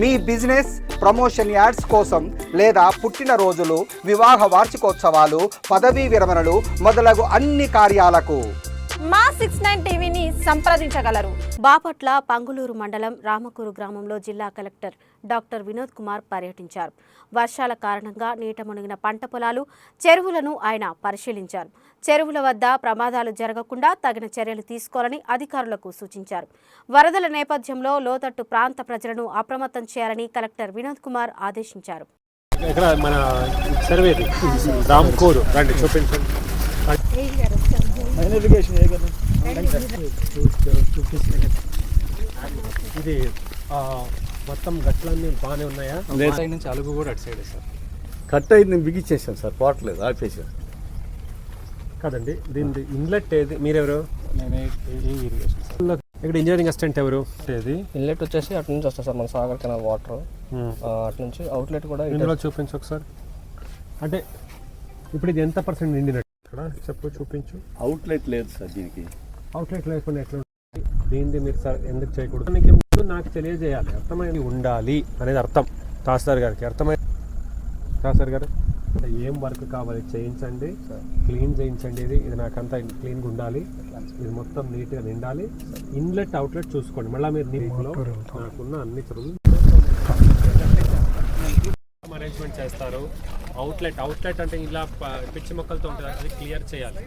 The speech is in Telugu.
మీ బిజినెస్ ప్రమోషన్ యాడ్స్ కోసం లేదా పుట్టినరోజులు వివాహ వార్షికోత్సవాలు పదవీ విరమణలు మొదలగు అన్ని కార్యాలకు. మా సిక్స్ నైన్ టీవీని సంప్రదించగలరు. బాపట్ల పంగులూరు మండలం రామకూరు గ్రామంలో జిల్లా కలెక్టర్ డాక్టర్ వినోద్ కుమార్ పర్యటించారు. వర్షాల కారణంగా నీట మునిగిన పంట పొలాలు చెరువులను ఆయన పరిశీలించారు. చెరువుల వద్ద ప్రమాదాలు జరగకుండా తగిన చర్యలు తీసుకోవాలని అధికారులకు సూచించారు. వరదల నేపథ్యంలో లోతట్టు ప్రాంత ప్రజలను అప్రమత్తం చేయాలని కలెక్టర్ వినోద్ కుమార్ ఆదేశించారు. ఇక్కడ మన సర్వేది రామ్కోరు రండి చూపించండి. ఇది ఆ, మొత్తం గట్లన్నీ బాగానే ఉన్నాయా? సైడ్ నుంచి అలుగు కూడా అటు సైడే సార్. కట్ అయింది బిగించేసాం సార్ పోవట్లేదు ఆపేసాం కాదండి దీని ఇన్లెట్ ఏది? మీరెవరు? ఇక్కడ ఇంజనీరింగ్ అసిస్టెంట్ ఎవరు? ఏది? ఇన్లెట్ వచ్చేసి అటు నుంచి వస్తుంది సార్ మన సాగర్ కెనాల్ వాటర్. అటు నుంచి అవుట్లెట్ కూడా ఇందులో చూపించు ఒకసారి. అంటే ఇప్పుడు ఇది ఎంత పర్సెంట్ నిండినట్టు? ఇక్కడ చెప్పు చూపించు. అవుట్లెట్ లేదు సార్ దీనికి. అవుట్లెట్ లేకుండా ఎట్లా ఉంటుంది? దీన్ని మీరు సార్ ఎందుకు చేయకూడదు? నీకు ముందు నాకు తెలియజేయాలి. అర్థమైంది? ఉండాలి అనేది అర్థం. తహసీల్దార్ గారికి అర్థమైంది తహసీల్దార్ గారు ఏం వర్క్ కావాలి? చేయించండి. క్లీన్ చేయించండి ఇది. ఇది నాకంతా క్లీన్గా ఉండాలి. ఇది మొత్తం నీట్గా నిండాలి. ఇన్లెట్ అవుట్లెట్ చూసుకోండి. మళ్ళీ మీరు నీటిలో నాకున్న అన్ని చెరువులు అరేంజ్మెంట్ చేస్తారు. అవుట్లెట్ అవుట్లెట్ అంటే ఇలా పిచ్చి మొక్కలతో ఉంటుంది. అది క్లియర్ చేయాలి.